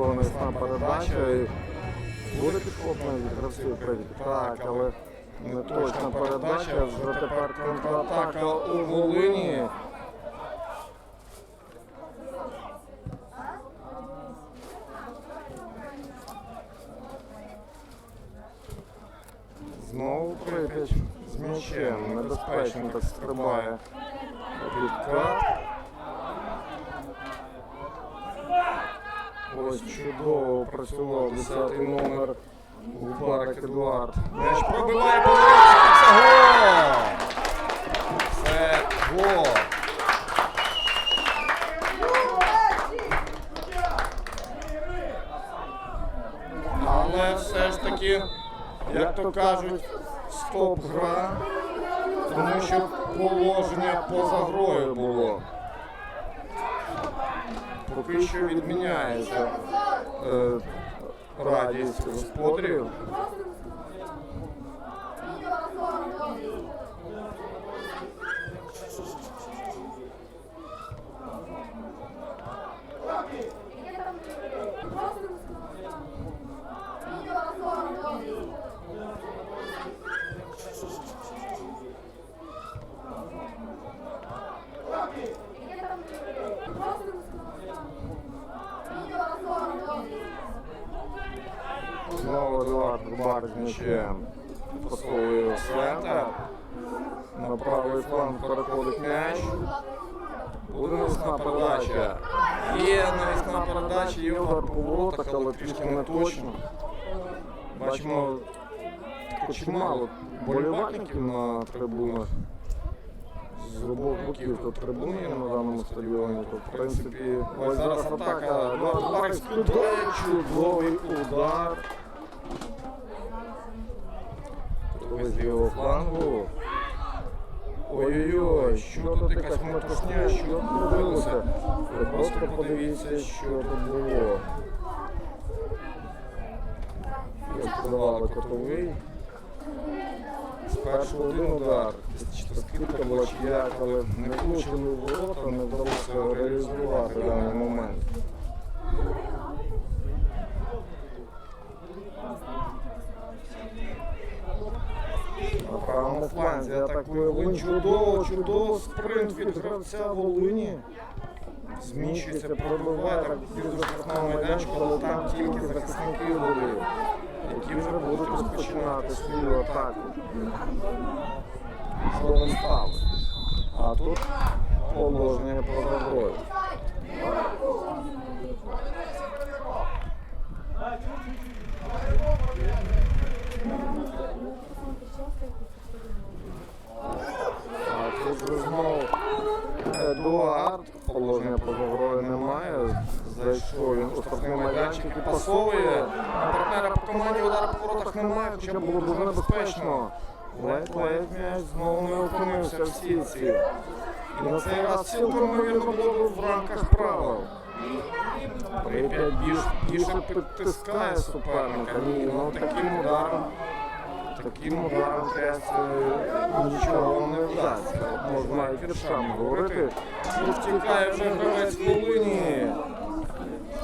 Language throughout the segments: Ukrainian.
чудова міцна передача. Буде підхоплення від гравців Привіт. Так, але не точна передача. Вже тепер контратака у Волині. Знову Прип'ять з м'ячем. Небезпечно так стрибає. Підкат. Ось чудово працював 10 номер Губарик Едуард. М'яч пробиває подивитися. Це гол. Це гол. Але все ж таки, як то кажуть, стоп-гра, тому що положення поза грою було. Поки що відміняється е, радість господарів. Знову Едуард Губарик з. Посовує його центр. На правий фланг переходить м'яч. Буде навісна передача. Є навісна передача, є Удар по воротах, але трішки не точно. Бачимо чимало болівальників на трибунах. З обох боків тут трибуни на даному стадіоні. То, в принципі, ось зараз атака. Скидає чудовий удар. Ось з лівого флангу. Ой-ой-ой, що тут якась метушня, що тут робилося? Ви просто подивіться, що тут було. Відкривали котовий. Спершу один удар, чи то скидка була чи як, але не влучили в ворота, не вдалося реалізувати даний момент. На правому фланзі атакує Волинь. Чудово, чудово спринт від гравця Волині. Зміщується, пробиває так від штрафного майданчика, але там тільки захисники були, які вже будуть розпочинати свою атаку. Словом стали. А тут положення поза грою. А тут же знову Едуард, положення поза грою немає. Зайшов він у штрафний майданчик і пасовує. Партнера по команді удару по воротах немає, хоча було дуже небезпечно. Ледь-ледь м'яч знову не опинився в сітці. І на цей раз цілком ймовірно було в рамках правил. Прип'ять більше підтискає суперника. Ні, ну таким ударом Таким трясти нічого не вдасться. Можна і віршами говорити. Тут тікає вже гравець Волині.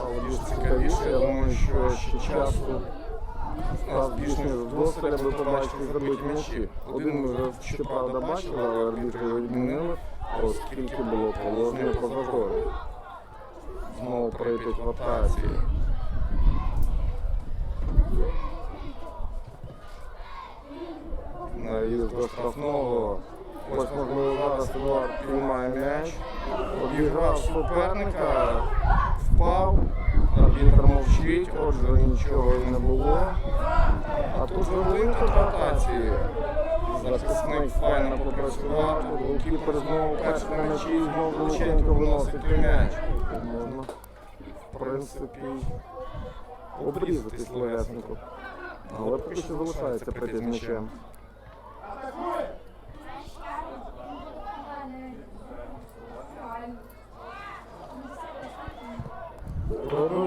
Але більш цікавіше, я думаю, що ще часу нас більш вдосталь, аби побачити зробити м'ячі. Один ми вже щоправда бачили, але арбітри його відмінили, оскільки було положення поза грою. Знову прип'ять в атаці. Наїзд до штрафного. Ось можливо зараз Едуард приймає м'яч. Обіграв суперника, впав, арбітр мовчить, отже нічого і не було. А тут велика контратації. Захисник файно попрацював, голкіпер знову перший на м'ячі знову величенько виносить м'яч. Можна, в принципі, обрізатись легеснику. Але поки що залишається з м'ячем.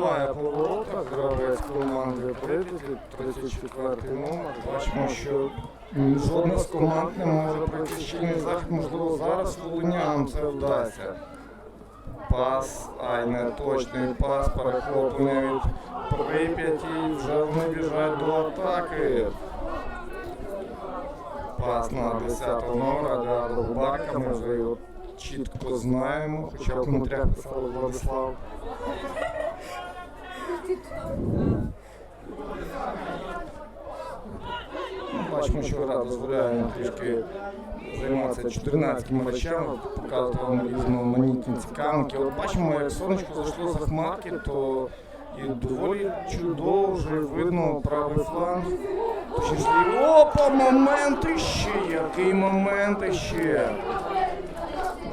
Пробиває по воротах, гравець команди Прип'яті, 34 номер. Бачимо, що жодна з команд не може пройти щільний захід. Можливо, зараз волинянам це вдасться. пас, ай не точний пас, перехоплення від Прип'яті, вже вони біжать до атаки. Пас на 10 номера для Довбарка, ми вже його чітко знаємо, хоча в коментарях писали Владислав. Бачимо, що гра дозволяє трішки займатися 14 матчами, показувати вам різноманітні цікавинки. От бачимо, як сонечко зайшло за хмарки, то і доволі чудово вже видно правий фланг. Точніше. Опа, момент іще! Який момент іще!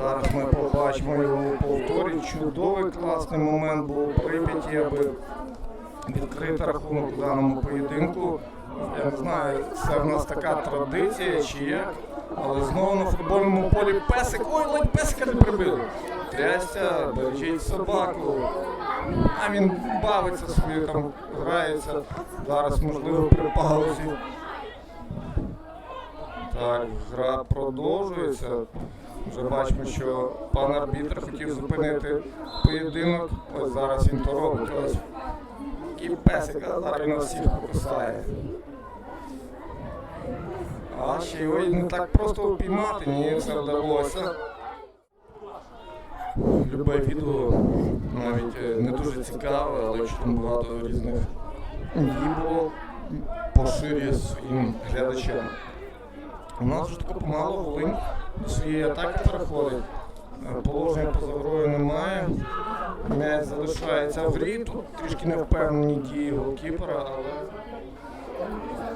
Зараз ми побачимо його повторі. Чудовий класний момент був у Прип'яті, аби відкрити рахунок у даному поєдинку. Я не знаю, це в нас така традиція чи як, але знову на футбольному полі песик. Ой, ледь песика не прибили. Трясся, бережіть собаку. А він бавиться собі, там грається. Зараз, можливо, при паузі. Так, гра продовжується. Вже бачимо, що пан арбітр хотів зупинити поєдинок. Ось зараз він то робить. Ось і песик, а зараз він всіх покусає. А ще його не так просто упіймати, ні, все вдалося. Любе відео навіть е, не дуже цікаве, але що там багато різних відео поширює своїм глядачам. У нас вже тако помало Волинь до своєї атаки переходить. Е, Положення поза грою немає. М'яч залишається в грі. Тут трішки невпевнені дії голкіпера, але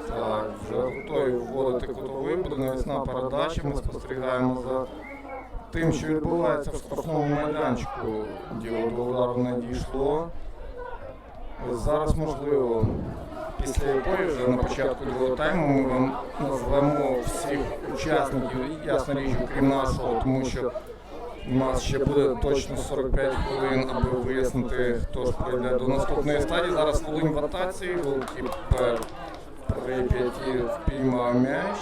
так, вже готові вводити кутовий, буде навісна передача. Ми спостерігаємо за тим, що відбувається в штрафному майданчику. Діло до удару не дійшло. Зараз можливо. Після якої вже на початку другого тайму ми вам назвемо всіх учасників, ясна річ, окрім нашого, тому що у нас ще буде точно 45 хвилин, аби вияснити, хто ж пройде до наступної стадії. Зараз Волинь в атаці, голкіпер Прип'яті впіймав м'яч.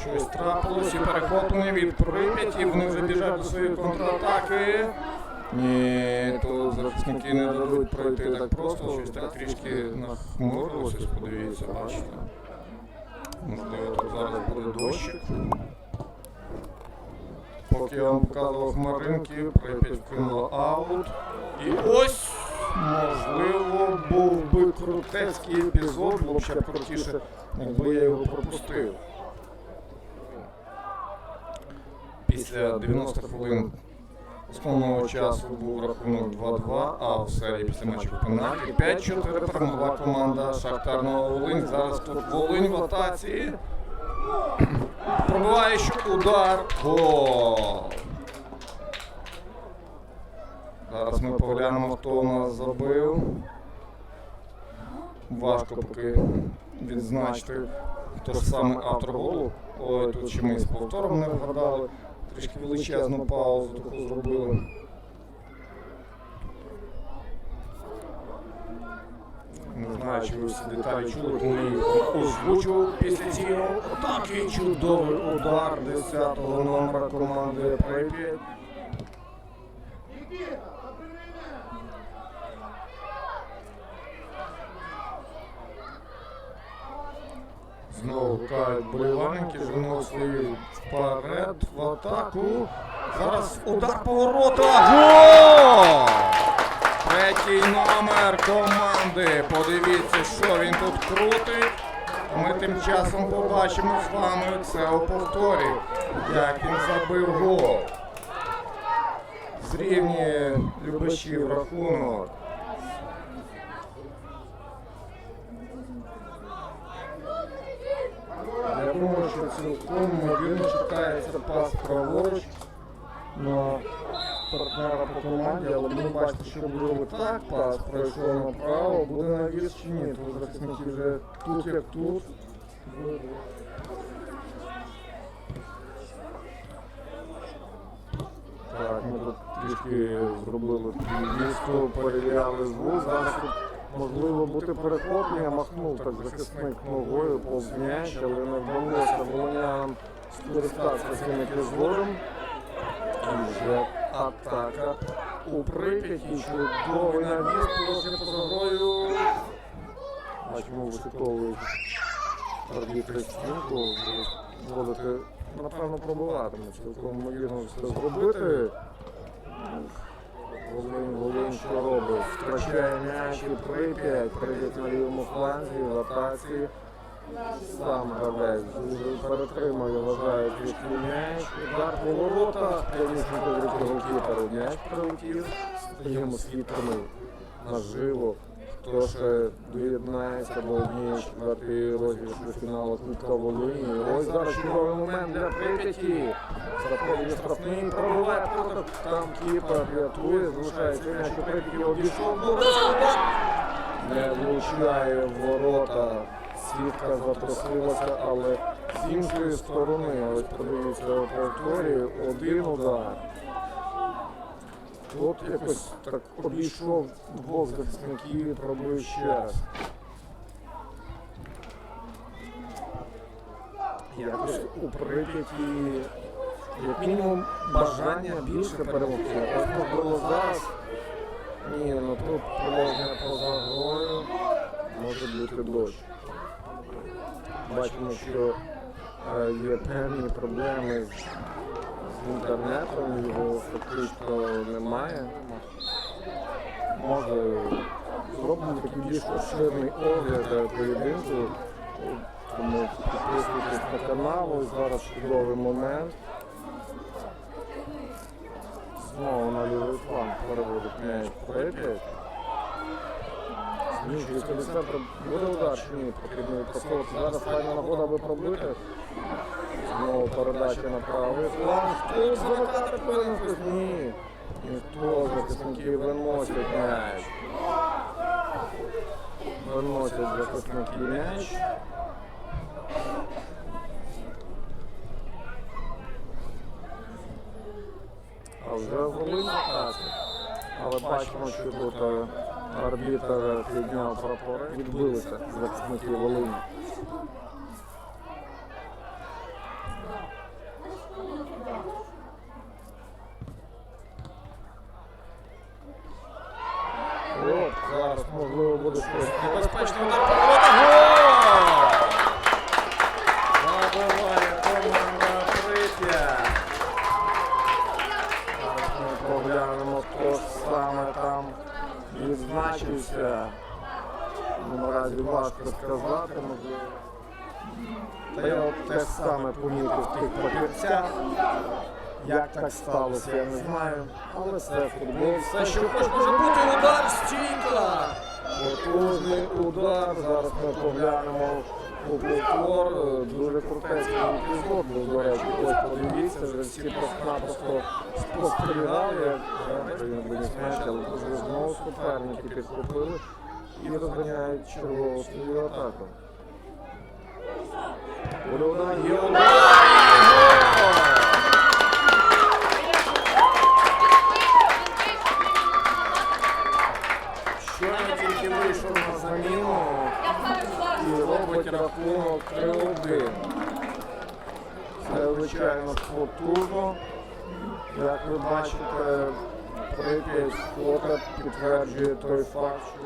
Щось трапилось і перехоплення від Прип'яті. Вони вже біжать до своєї контратаки. Ні, то захисники не дадуть пройти так просто, щось так трішки нахмурилося, подивіться, бачите. Можливо, тут зараз буде дощик. Поки я вам показував хмаринки, Прип'ять вкинула аут. І ось, можливо, був би крутецький епізод, було б ще крутіше, якби я його пропустив. Після 90 хвилин основного часу був рахунок 2-2, а в серії після матчу пенальті 5-4 перемогла команда Шахтар Нова Волинь. Зараз тут Волинь в атаці. Ще удар. Гол. Зараз ми поглянемо, хто у нас забив. Важко поки відзначити, хто ж саме автор голу. Ой, тут ще ми з повтором не вгадали. Трішки величезну паузу таку зробили. Не знаю, чи ви деталі чули, їх озвучував після цієї атаки. Чудовий удар 10-го номера команди Прип'ять. Знову гукають болівальники, свої вперед в атаку. Зараз удар поворота. Гол! Третій номер команди. Подивіться, що він тут крутить. Ми тим часом побачимо з вами це у повторі, як він забив гол. Зрівнює любачів рахунок. Я думаю, що цілком ймовірно чекається пас праворуч на партнера по команді, але будемо бачити, що буде так, пас пройшов направо, буде навіс чи ні. Тут захисники вже тут як тут. Так, ми тут трішки зробили відступ, перевіряли звук. Зараз тут можливо бути перехоплення, махнув так захисник ногою повз м'яч, але не вдалося волонянам скористатися цим епізодом. Вже атака у Прип'яті. Чудовий навіс, положення поза грою. Бачимо, вишуковують арбітри стінку. Будете, напевно, пробиватимуть. Цілком ймовірно все зробити. Волинь, Волинь що робить? Втрачає м'яч і Прип'ять. Прип'ять на лівому фланзі, в атаці. Сам гравець перетримує, вважає звідки м'яч. Удар по воротах. Прямісінько в руки голкіперу. М'яч прилетів. Стаємо світлими наживо. Хто ще доєднається до однієї четвертої розіграшу фіналу Кубка Волині. Ось зараз чудовий момент для Прип'яті. Заходить штрафний, пробиває. Там кіпер рятує, залишається м'яч у Прип'яті, обійшов. Не влучає в ворота. Сітка затрусилася, але з іншої сторони, ось подивіться у повторі, один удар. Тут якось так обійшов двох захисників і пробив ще раз. Якось у Прип'яті, як мінімум, бажання більше перемогти. Ось можливо зараз. Ні, ну тут положення поза грою може бути дощ. Бачимо, що е, є певні проблеми з, інтернетом, його фактично немає. Може зробимо такий більш обширний огляд е, поєдинку. Тому підписуйтесь на канал, зараз чудовий момент. Знову на лівий фланг переводить м'яч Прип'ять. Зміщується до центру. Буде удар чи ні? Потрібно відпрацьовувати. Зараз файна нагода, аби пробити. Знову передача на правий фланг. Замикати повинен хтось. Ні. Ніхто захисники виносять м'яч. Виносять захисники м'яч. А вже Волинь. Але бачимо, що тут арбітр підняв прапори. Відбилися захисники Волині. От, зараз можливо буде щось. Небезпечний удар по воротах. Гол! Забиває команда Прип'ять. Зараз ми поглянемо, хто саме там відзначився. Ну, Наразі важко сказати, можливо. Та я от те саме помітив в тих папірцях. Як так сталося, я не знаю. Але все футбол, все, що Хоч може бути удар стійка. Потужний удар. Зараз ми поглянемо у повтор. Дуже крутецький епізод був, до речі. Ось подивіться, вже всі просто-напросто спостерігали, як він виніс м'яч, але дуже знову суперники підхопили і розганяють чергову свою атаку. Удар! Рахунок 3-1. Це, звичайно, потужно. Як ви бачите, Прип'ять фото підтверджує той факт, що.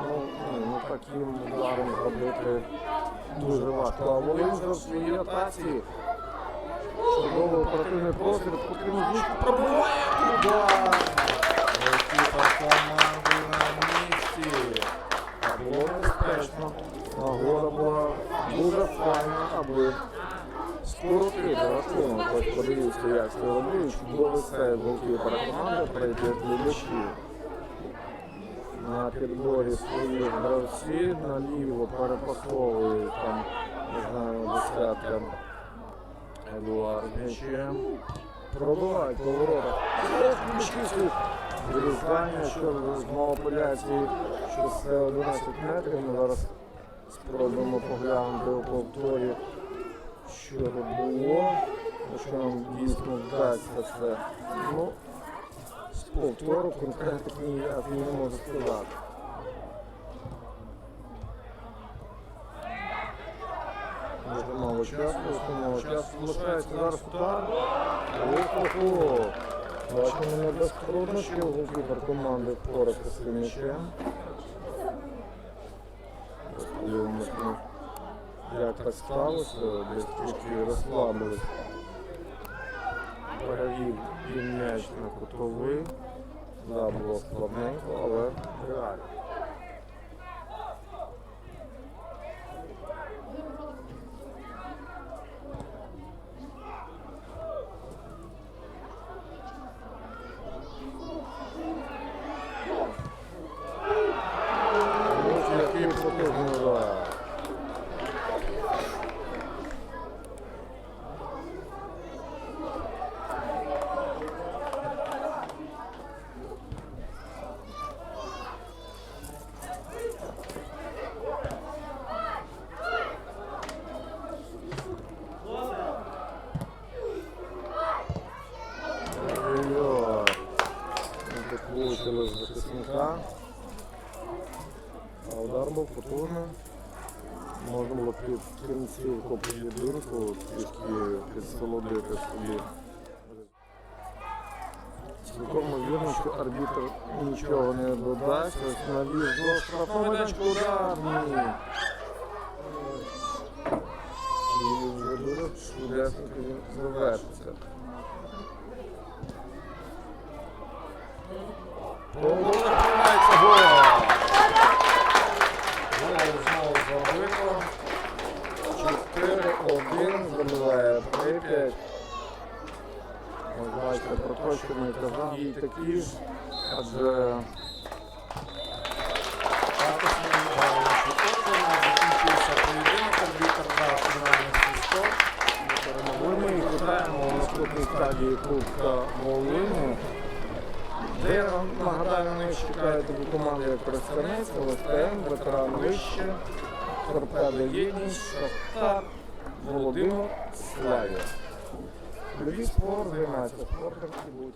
Ну, ну таким ударом зробити дуже важко. А Волинь за свої атаці. Чудовий оперативний простір, потрібно пробиває удар. Екіпа команди на місці. А Було безпечно. Нагода була дуже файна, аби скоротити рахунок. Ось подивіться, як це робили. Чудовий сейв голкіпера команди прийде глядачі. На підборі своїх гравців наліво перепасовують там, не знаю, десятка Едуард м'ячем. Пробивають по воротах. Вирізання, що знову апеляції, що це 11 метрів. Ми зараз спробуємо поглянути у повторі, що це було, що нам дійсно вдасться це. Ну, з повтору конкретики ніяк не можу сказати. Дуже мало часу, дуже мало часу. Залишається зараз удар. Охо-хо. Бачимо не без труднощів голкіпер команди впорався з цим м'ячем. Ну, як так сталося, десь трішки розслабились. Перевів він м'яч на кутовий. Да, було складненько, але реально. Ось який потужний удар. Ой-ой. Ну, Так влучили з захисника. А удар був потужний. Можна було під кінцівку дурку, трішки підсолодити собі. Цілком вірно, що арбітр нічого не додасть. Навіз до штрафного майданчика удар. Ні. І вже дуже швидесенько він завершиться. Гол відкривається гол. Гол знову забито. 4-1 забиває Прип'ять. Ось бачите, про точку ми казав. І такі ж, адже Також ми арбітр дав вітаємо у наступній стадії Кубка Волині. Де нагадаю, на них чекає такі команди, як Представниць, ЛСТМ, Ветеран Вище, Торпеда Єдність, Шахтар, Володимир, Славія. Любі спорт, займається спортом і будуть.